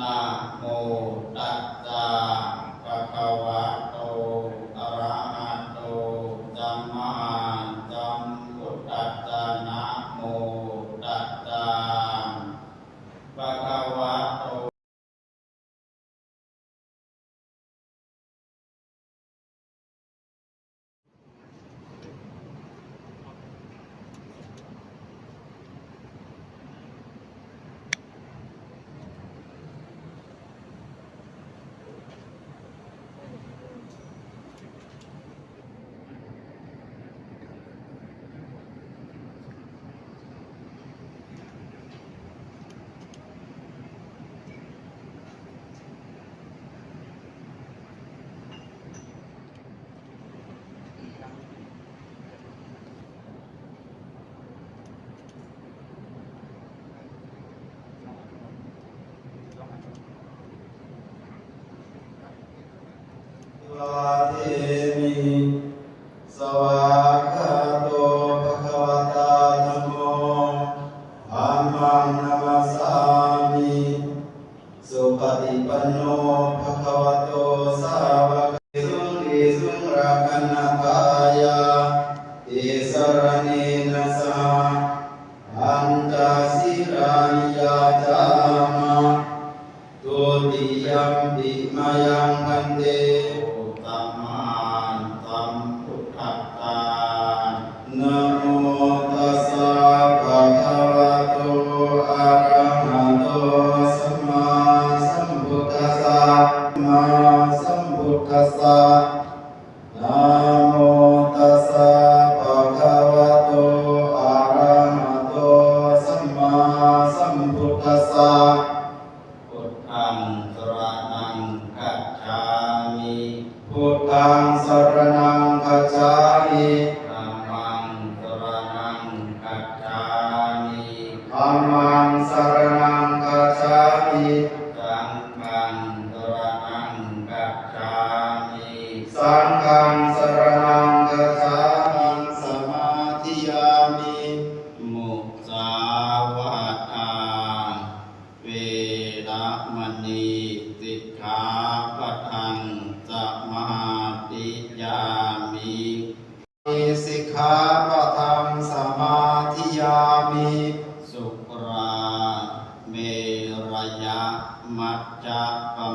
นาโมตัสสะ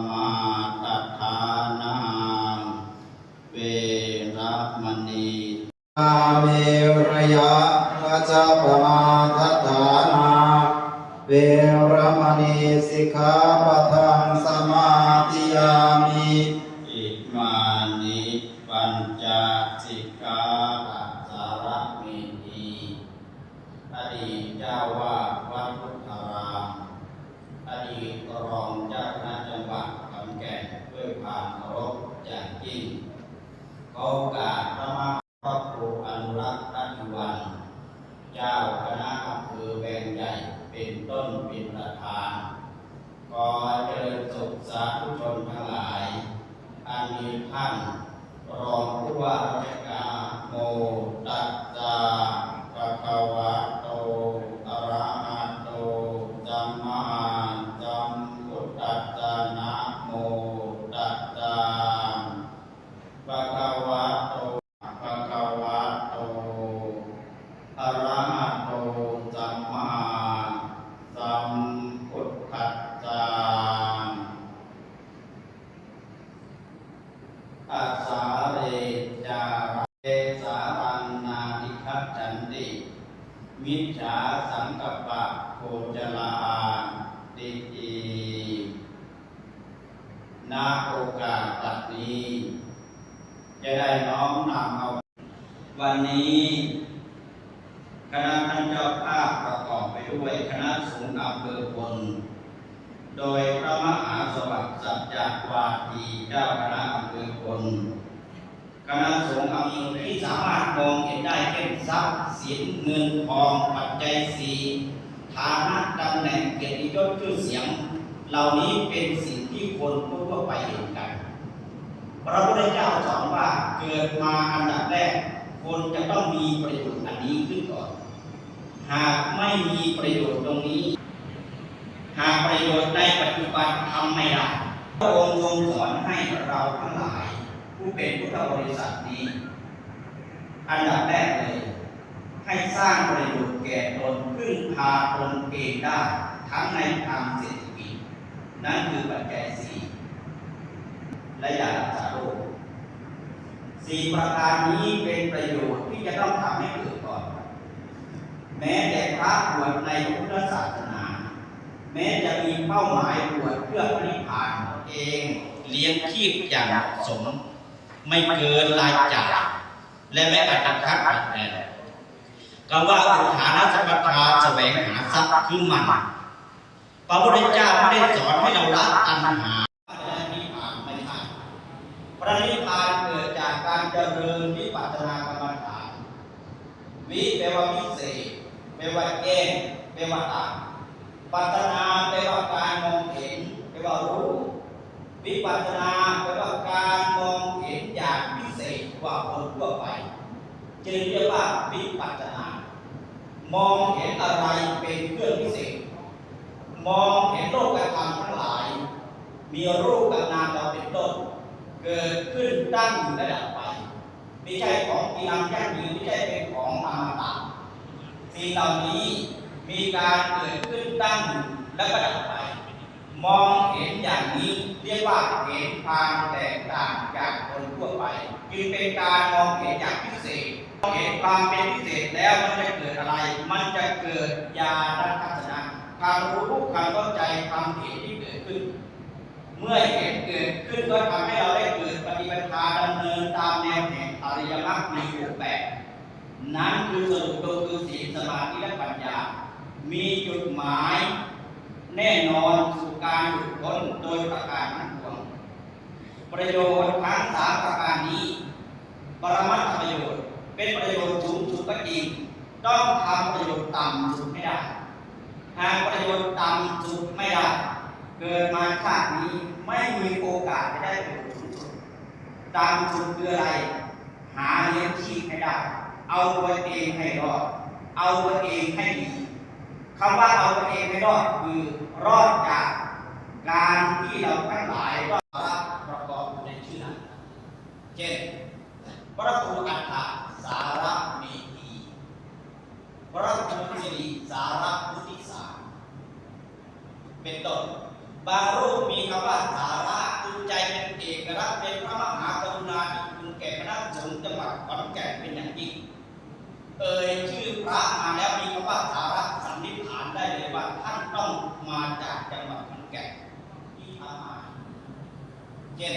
มาตทานังเวรมณีตาเมรยะกัจปมาทฐานาเวรมณีสิกขาปทังสมาติยามิ องเห็นได้เช่นทรัพย์สินเงินทองปัจจัยสี่ฐานะตำแหน่งเกียรติยศชื่อเสียง เหล่านี้เป็นสิ่งที่คนทั่วไปเห็นกัน พระพุทธเจ้าสอนว่าเกิดมาอันดับแรก คนจะต้องมีประโยชน์อันนี้ขึ้นก่อน หากไม่มีประโยชน์ตรงนี้ หากประโยชน์ในปัจจุบันทำไม่ได้พระองค์ทรงสอนให้เราทั้งหลาย ผู้เป็นพุทธบริษัทนี้ อันดับแรกเลย ให้สร้างประโยชน์แก่ตนพึ่งพาตนเองได้ ทั้งในทางเศรษฐกิจ นั่นคือปัจจัยสี่และยารักษาโรคสี่ประการนี้เป็นประโยชน์ที่จะต้องทำให้เกิดก่อน แม้แต่พระบวชในพุทธศาสนา แม้จะมีเป้าหมายบวชเพื่อพระนิพพานเองเลี้ยงชีพอย่างสม ไม่เกินรายจ่าย และไม่อัตคัดอัดแอนคำว่าอุทานสัมปทาแสวงหาทรัพย์คือมันพระพุทธเจ้าไม่ได้สอนให้เราละตัณหาพระนิพพานไม่ใช่พระนิพพานเกิดจากการเจริญวิปัสสนากรรมฐาน วิแปลว่าพิเศษแปลว่าแก้แปลว่าต่างปัจนาแปลว่าการมองเห็นแปลว่ารู้ วิปัสสนาแปลว่าการมองเห็นอย่างพิเศษกว่าคนทั่วไป จึงเรียกว่าวิปัสสนามองเห็นอะไรเป็นเครื่องพิเศษ มองเห็นโลกธรรมทั้งหลาย มีรูปกับนามเราเป็นต้น เกิดขึ้นตั้งอยู่และดับไป ไม่ใช่ของปีนังยั่งยืนไม่ใช่เป็นของอมตะสิ่งเหล่านี้มีการเกิดขึ้นตั้งอยู่และก็ดับไป มองเห็นอย่างนี้เรียกว่าเห็นความแตกต่างจากคนทั่วไป จึงเป็นการมองเห็นอย่างพิเศษ เห็นความเป็นพิเศษแล้วมันจะเกิดอะไร มันจะเกิดญาณทัศนะความรู้ความเข้าใจความเห็นที่เกิดขึ้น เมื่อเห็นเกิดขึ้นก็ทำให้เราได้เกิดปฏิบัติการดำเนินตามแนวแห่งอริยมรรคมีองค์แปดนั้นคือสรุปก็คือศีลสมาธิและปัญญา มีจุดหมายแน่นอนสู่การหลุดพ้นโดยประการทั้งปวงประโยชน์ทั้งสามประการนี้ ปรมัตถประโยชน์ เป็นประโยชน์สูงสุดก็จริงต้องทำประโยชน์ต่ำสุดไม่ได้หากประโยชน์ต่ำสุดไม่ได้ เกิดมาชาตินี้ไม่มีโอกาสจะได้ประโยชน์สูงสุดต่ำสุดคืออะไร หาเลี้ยงชีพให้ได้ เอาตัวเองให้รอด เอาตัวเองให้ดีคำว่าเอาตัวเองให้รอดคือรอดจากการที่เราทั้งหลายรอดรับประกอบอยู่ในชื่อนั้นเช่นพระครูอัฏฐสาระเมธีพระครู สิริสาระมุติสารเป็นต้นบางรูปมีคำว่าสาระจุใจเป็นเอกลักษณ์เป็นพระมหากรุณาธิคุณแก่คณะสงฆ์จังหวัดขอนแก่นเป็นอย่างยิ่งเอ่ยชื่อพระมาแล้วมีคำว่าสาระสันนิษฐานได้เลยว่าท่านต้องมาจากจังหวัดขอนแก่นที่ทำมาเช่น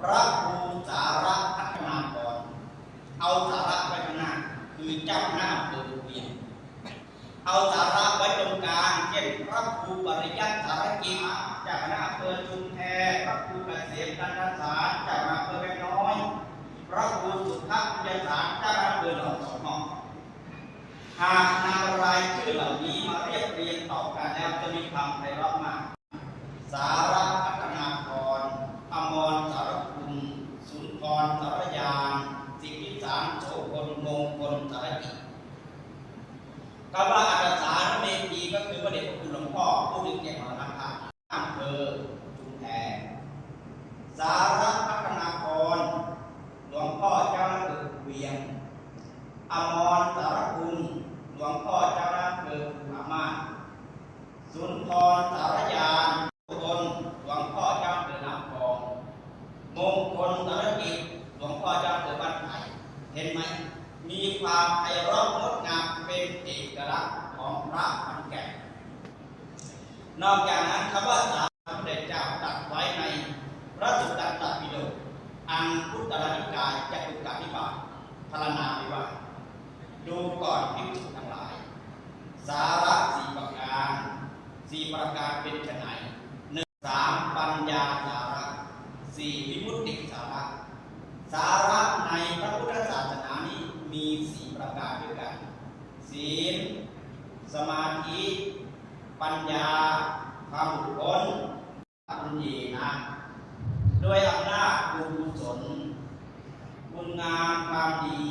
พระครูสาระพัฒนากรเอาสาระไว้ข้างหน้าคือเจ้าหน้าอำเภอ เอาสาระไว้ตรงกลางเช่นพระครูปริยัติสารกิจจากคณะอำเภอชุมแพพระครูเกษมกันทศาสจากอำเภอแม่น้อย พระครูสุทัศน์ยสารจากอำเภอหนองสองห้องหากนำรายชื่อเหล่านี้มาเรียบเรียงต่อกันแล้วจะมีความไพเราะมากสาระพัฒนากรอมรสารคุณสุนทรสารยานสิทธิสารโสพลมงคลสารกิจ คำว่าอัตสารเมธีก็คือพระเดชพระคุณหลวงพ่อผู้ดึงแก่มรณภาพอำเภอชุมแพสาระพัฒนากร หลวงพ่อเจ้าหน้าที่เวียง อมรสารคุณหลวงพ่อเจ้าหน้าที่อามาศสุนทรสารยานทุกคนหลวงพ่อเจ้าเกิดน้ำพอง มงคลสารกิจหลวงพ่อเจ้าเกิดบ้านไผ่เห็นไหม มีความไพเราะงดงามเป็นเอกลักษณ์ของพระมันแก่น นอกจากนั้นคำว่าสาพระพุทธเจ้าตรัสไว้ในพระสุตตันตปิฎกอันพุทธนิกายจตุกานิบาตพรรณนาไว้ว่า ดูก่อนพิสุทั้งหลาย สาระสี่ประการสี่ประการเป็นไฉนหนึ่งสามปัญญาสาระสี่วิมุตติสาระ สาระในพระพุทธศาสนานี้มีสี่ประการด้วยกัน ศีล สมาธิ ปัญญา ความหลุดพ้นปัญญีนะด้วยอำนาจบุญกุศลบุญงามความดี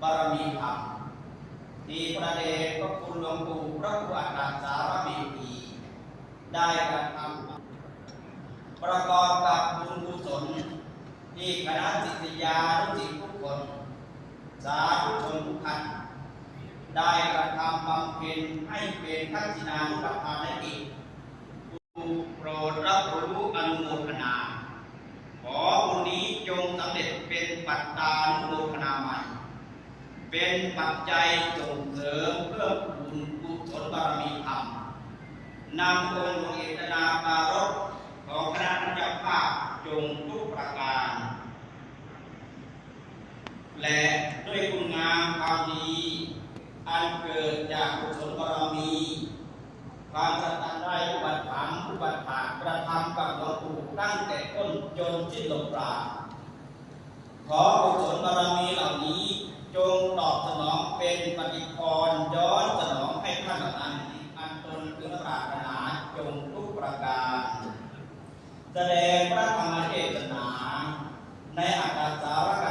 บารมีธรรมที่พระเดชพระคุณหลวงปู่พระครูอัตตสารเมธี ได้กระทำประกอบกับบุญกุศลที่คณะจิตยานุจิตทุกคน สาธุชนทุกท่านได้ กระทำบำเพ็ญให้เป็นทักษิณานุปทานกิจโปรดรับรู้อนุโมทนา ขอบุญนี้จงสำเร็จเป็นปัตตานุโมทนาใหม่ เป็นปัจจัยส่งเสริมเพื่อบุญกุศลบารมีธรรมนำองค์หลวงเอกนาปารถของคณะเจ้าภาพจงทุกประการ และด้วยคุณงามความดี อันเกิดจากกุศลบารมี ความกตัญได้อุบัติถัมภ์อุบัติภากระทำกับหลวงปู่ตั้งแต่ต้นจนสิ้นลมปราณขอกุศลบารมีเหล่านี้จงตอบสนองเป็นปฏิพรย้อนสนองให้ท่านเหล่านั้นอันตนถึงปรารถนาจงทุกประการ แสดงพระธรรมเทศนา ในอัตถสาวก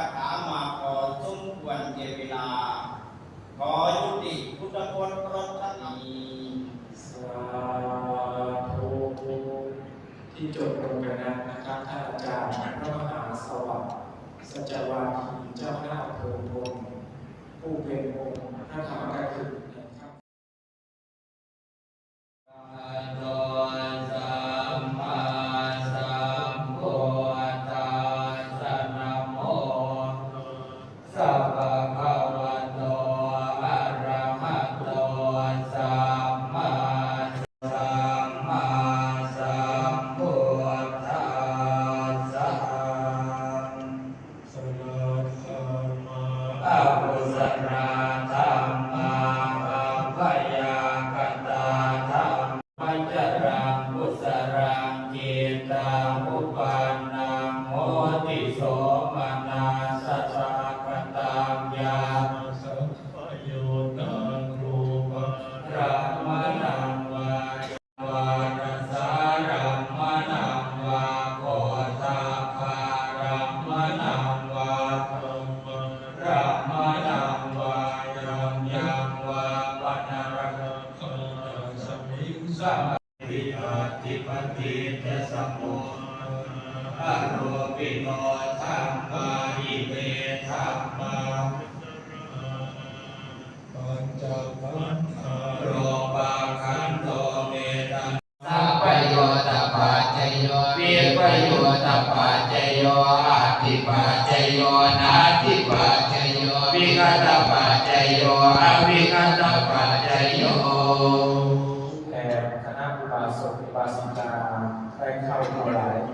ตาอุปา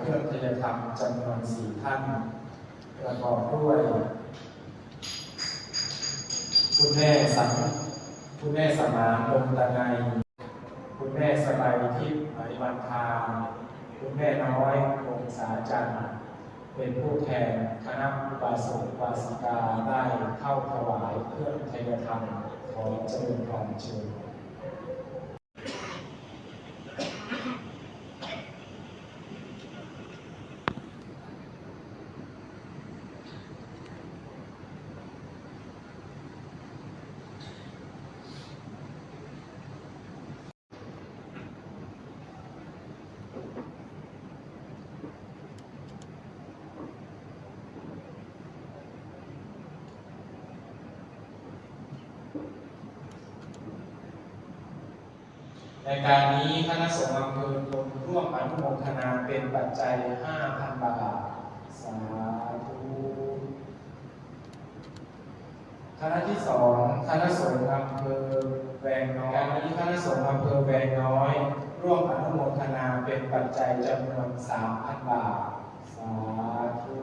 เครื่องทยธรรมจำนวนสี่ท่านประกอบด้วย คุณแม่สังคุณแม่สมานลงตะไนคุณแม่สบายทิพย์ไหมวันทาคุณแม่น้อยวงศาจันทร์เป็นผู้แทนคณะอุบาสกบาสิกาได้เข้าถวายเครื่องทยธรรมขอเจริญพรเชิญ ในการนี้คณะสงฆ์อำเภอพลร่วมอนุโมทนาเป็นปัจจัย 5,000 บาท สาธุคณะที่สองคณะสงฆ์อำเภอแวงน้อยการนี้คณะสงฆ์อำเภอแวงน้อย ร่วมอนุโมทนาเป็นปัจจัยจำนวน 3,000 บาท สาธุ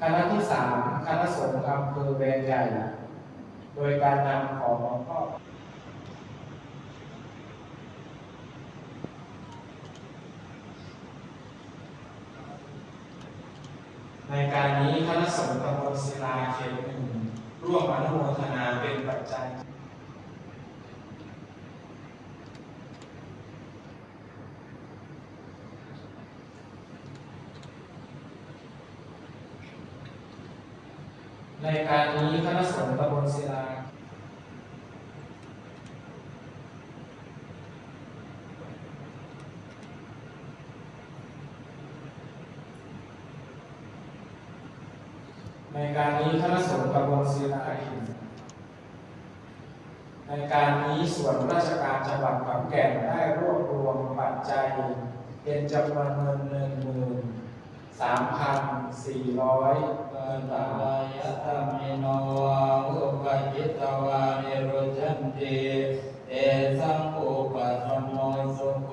คณะที่สามคณะสงฆ์อำเภอแวงใหญ่ โดยการนำของหลวงพ่อ ในการนี้คณะสงฆ์ตำบลศิลาเขตหนึ่งร่วมอนุโมทนาเป็นปัจจัยในการนี้คณะสงฆ์ตำบลศิลา ในการนี้คณะสงฆ์ตำบลศิลาอินในการนี้ส่วนราชการจังหวัดขอนแก่นได้รวบรวมปัจจัย เป็นจำนวนเงินหนึ่งหมื่นสามพันสี่ร้อยเงินตบายธรรมิโนวาอุปจิตวานิโรจันติเตสังอุปสมโมสุโข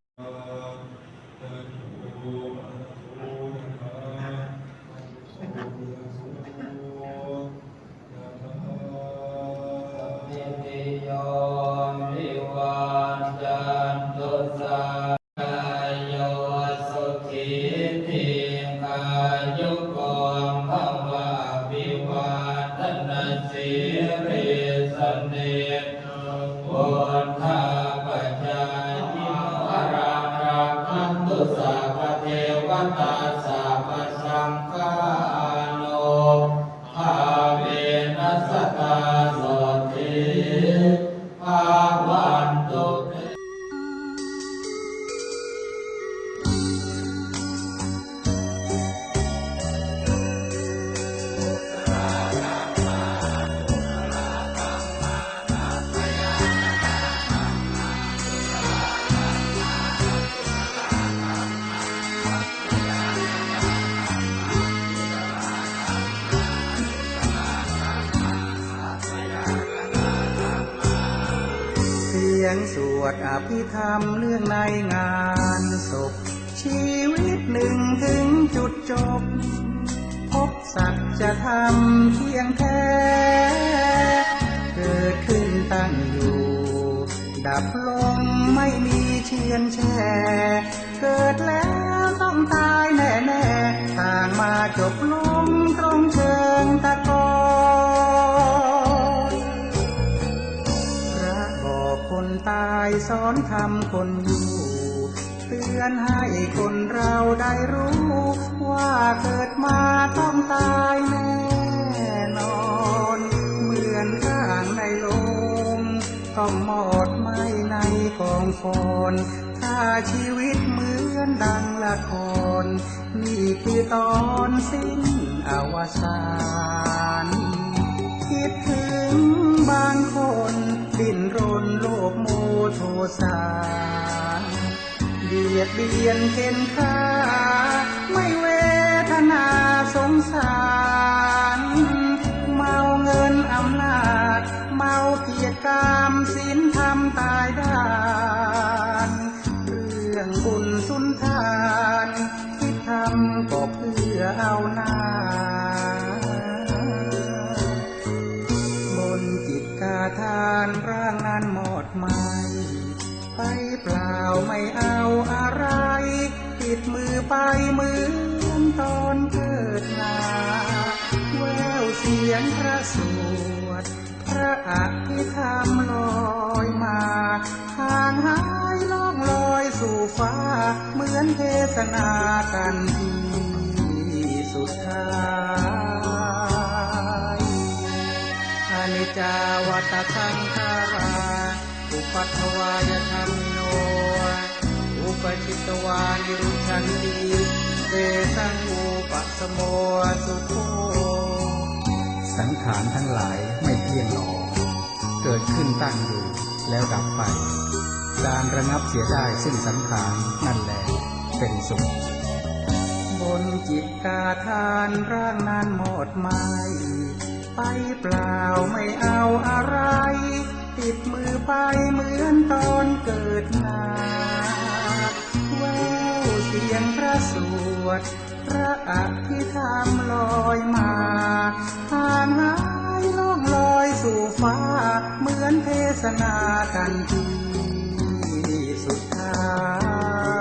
วดอภิธรรมเรื่องในงานศพ ชีวิตหนึ่งถึงจุดจบ พบสัจธรรมเพียงแท้ เกิดขึ้นตั้งอยู่ ดับลงไม่มีเชียนแช่ เกิดแล้วต้องตายแน่ายสอนทำคนอยู่ เตือนให้คนเราได้รู้ ว่าเกิดมาต้องตายแน่นอน เหมือนร่างในลงต้องหมดไหมในกองฟอนถ้าชีวิตเหมือนดังละคร นี่คือตอนสิ้นอวสานคิดถึงบางคนดิ้นรน โลกโมโทสารเบียดเบียนเข็นฆ่าไม่เวทนาสงสาร เมาเงินอำนาจ เมาเกียรติกามศีลธรรมตายด้านเรื่องบุญสุนทาน ที่ทำก็เพื่อเอาน้า ไปเปล่าไม่เอาอะไร ติดมือไปเหมือนตอนเกิดมาแววเสียงพระสวด พระอภิธรรมลอยมาห่างหายล่องลอยสู่ฟ้า เหมือนเทศนากันที่สุดท้ายอนิจจาวัตสัง ปัฏฐวายธรรมโน อุปชิตวานิรุชันติเตสังอุปสมโมสุโขสังขารทั้งหลายไม่เที่ยงหนอ เกิดขึ้นตั้งอยู่แล้วดับไป การระงับเสียได้ซึ่งสังขารนั่นแหละเป็นสุข บนจิตกาทานร่างนั้นหมดไหมไปเปล่าไม่เอาอะไร ติดมือไปเหมือนตอนเกิดนาแววเสียงพระสวด พระอภิธรรมลอยมาห่างหายล่องลอยสู่ฟ้า เหมือนเทศนากันที่สุดท้าย